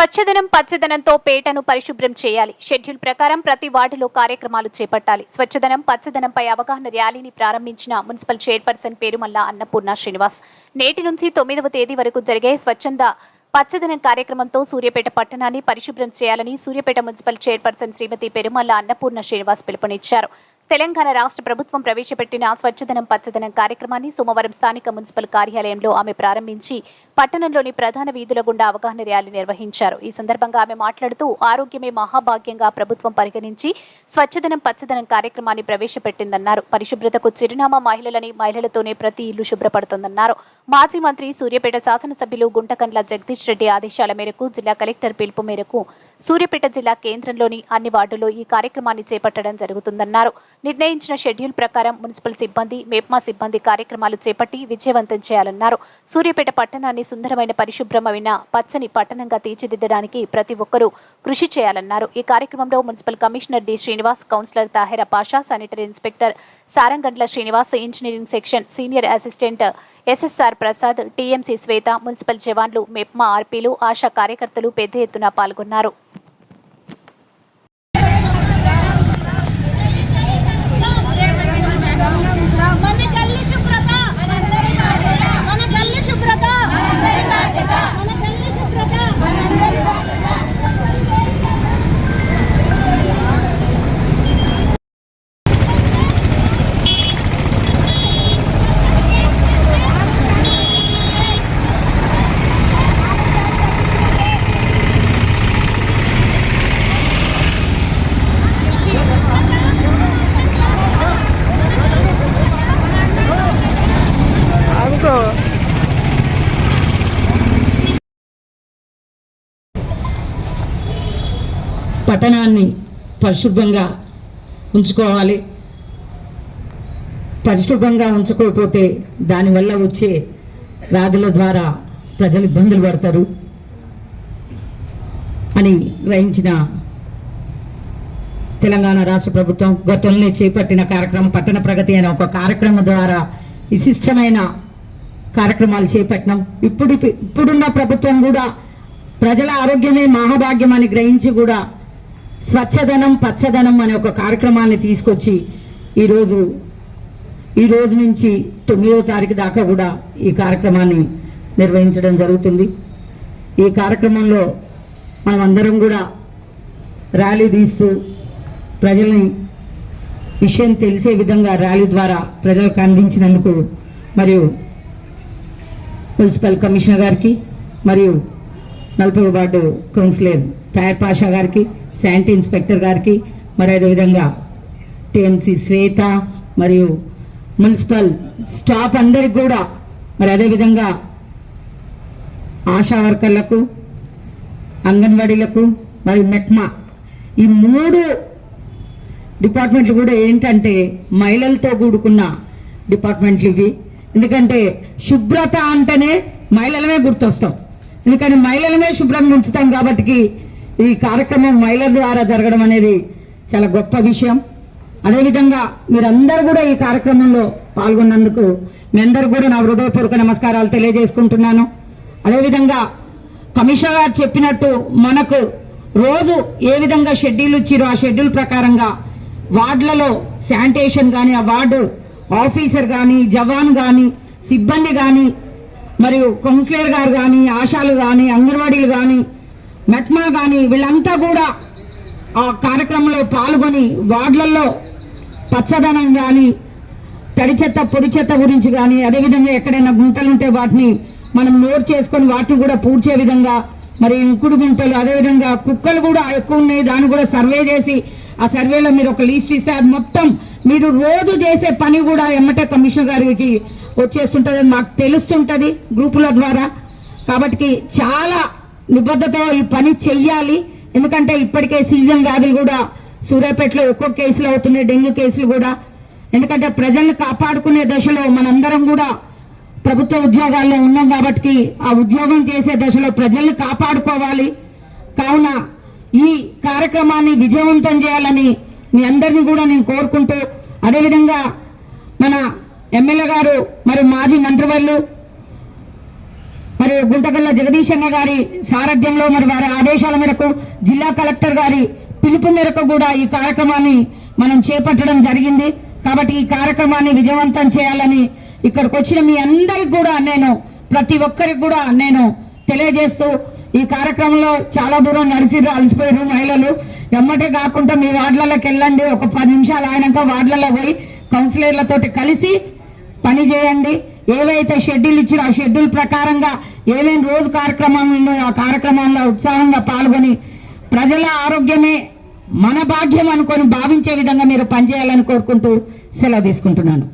స్వచ్ఛదనం పచ్చదనంతో పేటను పరిశుభ్రం చేయాలి. షెడ్యూల్ ప్రకారం ప్రతి వార్డులో కార్యక్రమాలు చేపట్టాలి. స్వచ్ఛదనం పచ్చదనంపై అవగాహన ర్యాలీని ప్రారంభించిన మున్సిపల్ చైర్పర్సన్ పేరుమల్ల అన్నపూర్ణ శ్రీనివాస్. నేటి నుంచి తొమ్మిదవ తేదీ వరకు జరిగే స్వచ్ఛంద పచ్చదనం కార్యక్రమంతో సూర్యాపేట పట్టణాన్ని పరిశుభ్రం చేయాలని సూర్యాపేట మున్సిపల్ చైర్పర్సన్ శ్రీమతి పెరుమల్ల అన్నపూర్ణ శ్రీనివాస్ పిలుపునిచ్చారు. తెలంగాణ రాష్ట్ర ప్రభుత్వం ప్రవేశపెట్టిన స్వచ్ఛదనం పచ్చదనం కార్యక్రమాన్ని సోమవారం స్థానిక మున్సిపల్ కార్యాలయంలో ఆమె ప్రారంభించి పట్టణంలోని ప్రధాన వీధుల గుండా అవగాహన ర్యాలీ నిర్వహించారు. ఈ సందర్భంగా ఆమె మాట్లాడుతూ ఆరోగ్యమే మహాభాగ్యంగా ప్రభుత్వం పరిగణించి స్వచ్ఛదనం పచ్చదనం కార్యక్రమాన్ని ప్రవేశపెట్టిందన్నారు. పరిశుభ్రతకు చిరునామా మహిళలని మహిళలతోనే ప్రతి ఇల్లు శుభ్రపడుతుందన్నారు. మాజీ మంత్రి సూర్యాపేట శాసనసభ్యులు గుంటకండ్ల జగదీష్ రెడ్డి ఆదేశాల మేరకు జిల్లా కలెక్టర్ పిలుపు మేరకు సూర్యాపేట జిల్లా కేంద్రంలోని అన్ని వార్డుల్లో ఈ కార్యక్రమాన్ని చేపట్టడం జరుగుతుందన్నారు. నిర్ణయించిన షెడ్యూల్ ప్రకారం మున్సిపల్ సిబ్బంది మేప్మా సిబ్బంది కార్యక్రమాలు చేపట్టి విజయవంతం చేయాలన్నారు. సూర్యాపేట పట్టణాన్ని సుందరమైన పరిశుభ్రమైన పచ్చని పట్టణంగా తీర్చిదిద్దడానికి ప్రతి ఒక్కరూ కృషి చేయాలన్నారు. ఈ కార్యక్రమంలో municipal commissioner D. Srinivas councillor Tahira Pasha sanitary inspector Sarangandla Srinivas engineering section senior assistant SSR Prasad TMC Swetha municipal జవాన్లు మెప్మా ఆర్పీలు ఆశా కార్యకర్తలు పెద్ద ఎత్తున పాల్గొన్నారు మన గల్లి శుభ్రత మన గల్లి శుభ్రత మన గల్లి శుభ్రత పట్టణాన్ని పరిశుభ్రంగా ఉంచుకోవాలి. పరిశుభ్రంగా ఉంచుకోకపోతే దానివల్ల వచ్చే వ్యాధుల ద్వారా ప్రజలు ఇబ్బందులు పడతారు అని గ్రహించిన తెలంగాణ రాష్ట్ర ప్రభుత్వం గతంలో చేపట్టిన కార్యక్రమం పట్టణ ప్రగతి అనే ఒక కార్యక్రమం ద్వారా విశిష్టమైన కార్యక్రమాలు చేపట్టినాం. ఇప్పుడు ఇప్పుడున్న ప్రభుత్వం కూడా ప్రజల ఆరోగ్యమే మహాభాగ్యం అని గ్రహించి కూడా స్వచ్ఛదనం పచ్చదనం అనే ఒక కార్యక్రమాన్ని తీసుకొచ్చి ఈరోజు ఈ రోజు నుంచి తొమ్మిదో తారీఖు దాకా కూడా ఈ కార్యక్రమాన్ని నిర్వహించడం జరుగుతుంది. ఈ కార్యక్రమంలో మనం అందరం కూడా ర్యాలీ తీస్తూ ప్రజల్ని విషయం తెలిసే విధంగా ర్యాలీ ద్వారా ప్రజలకు అందించినందుకు మరియు మున్సిపల్ కమిషనర్ గారికి మరియు నలభై వార్డు కౌన్సిలర్ తయార్ పాషా గారికి శానిటరీ ఇన్స్పెక్టర్ గారికి మరి అదేవిధంగా టీఎంసీ శ్వేత మరియు మున్సిపల్ స్టాఫ్ అందరికి కూడా మరి అదేవిధంగా ఆశా వర్కర్లకు అంగన్వాడీలకు మరియు మెట్మా. ఈ మూడు డిపార్ట్మెంట్లు కూడా ఏంటంటే మహిళలతో కూడుకున్న డిపార్ట్మెంట్లు ఇవి. ఎందుకంటే శుభ్రత అంటేనే మహిళలమే గుర్తొస్తాం. ఎందుకంటే మహిళలమే శుభ్రంగా ఉంచుతాం కాబట్టి ఈ కార్యక్రమం మహిళల ద్వారా జరగడం అనేది చాలా గొప్ప విషయం. అదేవిధంగా మీరందరూ కూడా ఈ కార్యక్రమంలో పాల్గొన్నందుకు మీ అందరూ కూడా నా హృదయపూర్వక నమస్కారాలు తెలియజేసుకుంటున్నాను. అదేవిధంగా కమిషనర్ గారు చెప్పినట్టు మనకు రోజు ఏ విధంగా షెడ్యూల్ ఇచ్చిరో ఆ షెడ్యూల్ ప్రకారంగా వార్డులలో శానిటేషన్ కానీ ఆ వార్డు ఆఫీసర్ కానీ జవాన్ కానీ సిబ్బంది కానీ మరియు కౌన్సిలర్ గారు కానీ ఆశాలు కానీ అంగన్వాడీలు కానీ మెట్మా కానీ వీళ్ళంతా కూడా ఆ కార్యక్రమంలో పాల్గొని వార్డులలో పచ్చదనం కానీ తడి చెత్త పొడి చెత్త గురించి కానీ అదేవిధంగా ఎక్కడైనా గుంటలు ఉంటే వాటిని మనం నోట్ చేసుకొని వాటిని కూడా పూడ్చే విధంగా మరి ఇంకుడు గుంటలు అదేవిధంగా కుక్కలు కూడా ఎక్కువ ఉన్నాయి దాన్ని కూడా సర్వే చేసి ఆ సర్వేలో మీరు ఒక లిస్ట్ ఇస్తే అది మొత్తం మీరు రోజు చేసే పని కూడా ఎమ్మటే కమిషనర్ గారికి వచ్చేస్తుంటుంది మాకు తెలుస్తుంటుంది గ్రూపుల ద్వారా. కాబట్టి చాలా నిబద్ధతో ఈ పని చెయ్యాలి. ఎందుకంటే ఇప్పటికే సీజన్ వ్యాధులు కూడా సూర్యాపేటలో ఎక్కువ కేసులు అవుతున్నాయి డెంగ్యూ కేసులు కూడా. ఎందుకంటే ప్రజల్ని కాపాడుకునే దశలో మనందరం కూడా ప్రభుత్వ ఉద్యోగాల్లో ఉన్నాం కాబట్టి ఆ ఉద్యోగం చేసే దశలో ప్రజల్ని కాపాడుకోవాలి. కావున ఈ కార్యక్రమాన్ని విజయవంతం చేయాలని మీ అందరినీ కూడా నేను కోరుకుంటూ అదేవిధంగా మన ఎమ్మెల్యే గారు మరి మాజీ మంత్రివర్లు మరి గుంటకల్ల జగదీశన్న గారి సారథ్యంలో మరి వారి ఆదేశాల మేరకు జిల్లా కలెక్టర్ గారి పిలుపు మేరకు కూడా ఈ కార్యక్రమాన్ని మనం చేపట్టడం జరిగింది. కాబట్టి ఈ కార్యక్రమాన్ని విజయవంతం చేయాలని ఇక్కడికి వచ్చిన మీ అందరికి కూడా నేను ప్రతి ఒక్కరికి కూడా నేను తెలియజేస్తూ ఈ కార్యక్రమంలో చాలా దూరం నడిచిర్రు అలసిపోయారు మహిళలు. ఎమ్మటే కాకుండా మీ వార్డులలోకి వెళ్ళండి. ఒక పది నిమిషాలు ఆయనక వార్డులలో పోయి కౌన్సిలర్లతోటి కలిసి పని చేయండి. ఏవైతే షెడ్యూల్ ఇచ్చారో ఆ షెడ్యూల్ ప్రకారంగా ఏమేమి రోజు కార్యక్రమాలు ఆ కార్యక్రమంలో ఉత్సాహంగా పాల్గొని ప్రజల ఆరోగ్యమే మన భాగ్యం అనుకొని భావించే విధంగా మీరు పనిచేయాలని కోరుకుంటూ సెలవు తీసుకుంటున్నాను.